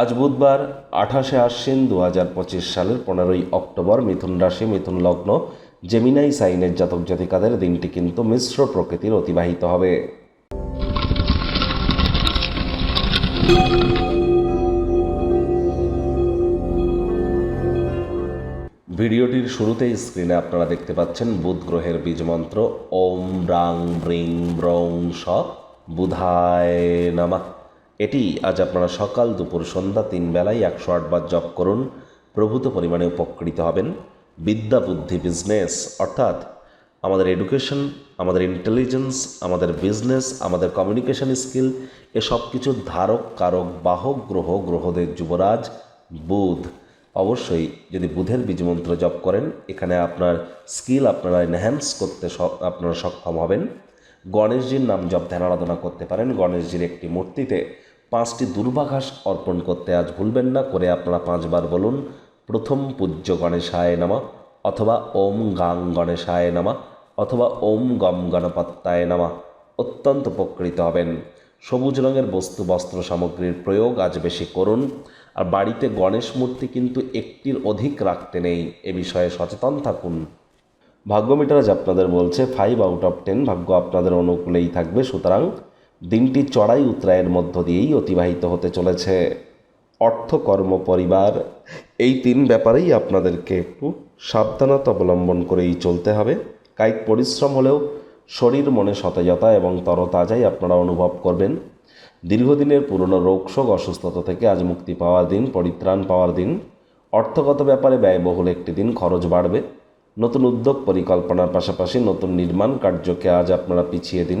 আজ বুধবার আঠাশে আশ্বিন দু হাজার পঁচিশ সালের পনেরোই অক্টোবর মিথুন রাশি, মিথুন লগ্ন জেমিনাই সাইনের জাতক জাতিকাদের দিনটি কিন্তু মিশ্র প্রকৃতির অতিবাহিত হবে। ভিডিওটির শুরুতেই স্ক্রিনে আপনারা দেখতে পাচ্ছেন বুধ গ্রহের বীজমন্ত্র ওম ব্রাং ব্রিং ব্রং স, বুধায় নামা। এটি আজ আপনারা সকাল দুপুর সন্ধ্যা তিন বেলায় একশো আটবার জপ করুন, প্রভূত পরিমাণে উপকৃত হবেন। বিদ্যা বুদ্ধি বিজনেস অর্থাৎ আমাদের এডুকেশন আমাদের ইন্টেলিজেন্স আমাদের বিজনেস আমাদের কমিউনিকেশন স্কিল এসব কিছুর ধারক, কারক, বাহক, গ্রহ, গ্রহদের যুবরাজ, বুধ। অবশ্যই যদি বুধের বীজমন্ত্র জপ করেন, এখানে আপনার স্কিল আপনারা এনহ্যান্স করতে আপনারা সক্ষম হবেন। গণেশজির নাম জপ ধ্যান আরাধনা করতে পারেন। গণেশজির একটি মূর্তিতে পাঁচটি দুর্বাঘাস অর্পণ করতে আজ ভুলবেন না, করে আপনারা পাঁচবার বলুন, প্রথম পূজ্য গণেশায় নামা, অথবা ওম গাং গণেশায় নামা, অথবা ওম গম গণপত্তায় নামা। অত্যন্ত উপকৃত হবেন। সবুজ রঙের বস্তু, বস্ত্র সামগ্রীর প্রয়োগ আজ বেশি করুন। আর বাড়িতে গণেশ মূর্তি কিন্তু একটির অধিক রাখতে নেই, এ বিষয়ে সচেতন থাকুন। ভাগ্য মিটার আজ আপনাদের বলছে ফাইভ আউট অফ টেন ভাগ্য আপনাদের অনুকূলেই থাকবে, সুতরাং দিনটি চড়াই উত্তরায়ের মধ্য দিয়েই অতিবাহিত হতে চলেছে। অর্থ কর্ম পরিবার, এই তিন ব্যাপারেই আপনাদেরকে একটু সাবধানতা অবলম্বন করেই চলতে হবে। কায়িক পরিশ্রম হলেও শরীর মনে সতেজতা এবং তরতাজাই আপনারা অনুভব করবেন। দীর্ঘদিনের পুরনো রোগশোক, অসুস্থতা থেকে আজ মুক্তি পাওয়ার দিন, পরিত্রাণ পাওয়ার দিন। অর্থগত ব্যাপারে ব্যয়বহুল একটি দিন খরচ বাড়বে। নতুন উদ্যোগ, পরিকল্পনার পাশাপাশি নতুন নির্মাণ কার্যকে আজ আপনারা পিছিয়ে দিন।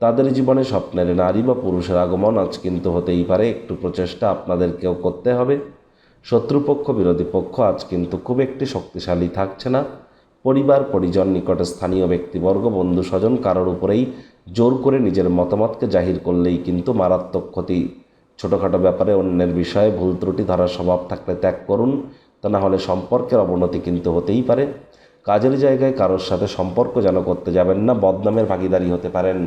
তাদের জীবনে স্বপ্নের নারী বা পুরুষের আগমন আজ কিন্তু হতেই পারে। একটু প্রচেষ্টা আপনাদেরকেও করতে হবে। শত্রুপক্ষ, বিরোধী পক্ষ আজ কিন্তু খুব একটি শক্তিশালী থাকছে না। পরিবার, পরিজন, নিকটে স্থানীয় ব্যক্তিবর্গ, বন্ধু, স্বজন কারোর উপরেই জোর করে নিজের মতামতকে জাহির করলেই কিন্তু মারাত্মক ক্ষতি। ছোটোখাটো ব্যাপারে অন্যের বিষয়ে ভুল ত্রুটি ধরার স্বভাব থাকলে ত্যাগ করুন, তা না হলে সম্পর্কের অবনতি কিন্তু হতেই পারে। কাজের জায়গায় কারোর সাথে সম্পর্ক যেন করতে যাবেন না, বদনামের ভাগিদারি হতে পারেন।